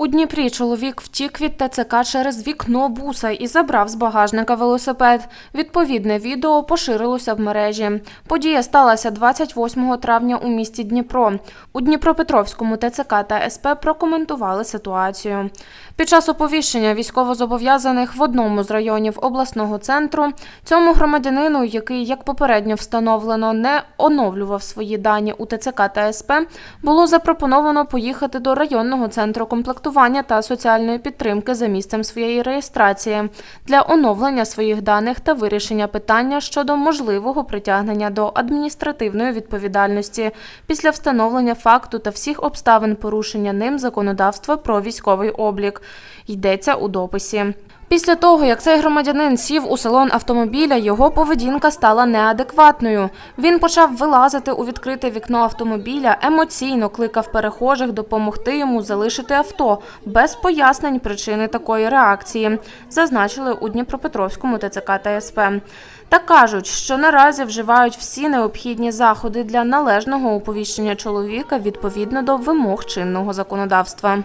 У Дніпрі чоловік втік від ТЦК через вікно буса і забрав з багажника велосипед. Відповідне відео поширилося в мережі. Подія сталася 28 травня у місті Дніпро. У Дніпропетровському ТЦК та СП прокоментували ситуацію. Під час оповіщення військовозобов'язаних в одному з районів обласного центру цьому громадянину, який, як попередньо встановлено, не оновлював свої дані у ТЦК та СП, було запропоновано поїхати до районного центру комплектування та соціальної підтримки за місцем своєї реєстрації для оновлення своїх даних та вирішення питання щодо можливого притягнення до адміністративної відповідальності після встановлення факту та всіх обставин порушення ним законодавства про військовий облік. Йдеться у дописі. Після того, як цей громадянин сів у салон автомобіля, його поведінка стала неадекватною. Він почав вилазити у відкрите вікно автомобіля, емоційно кликав перехожих допомогти йому залишити авто без пояснень причини такої реакції, зазначили у Дніпропетровському ТЦК та СП. Та кажуть, що наразі вживають всі необхідні заходи для належного оповіщення чоловіка відповідно до вимог чинного законодавства.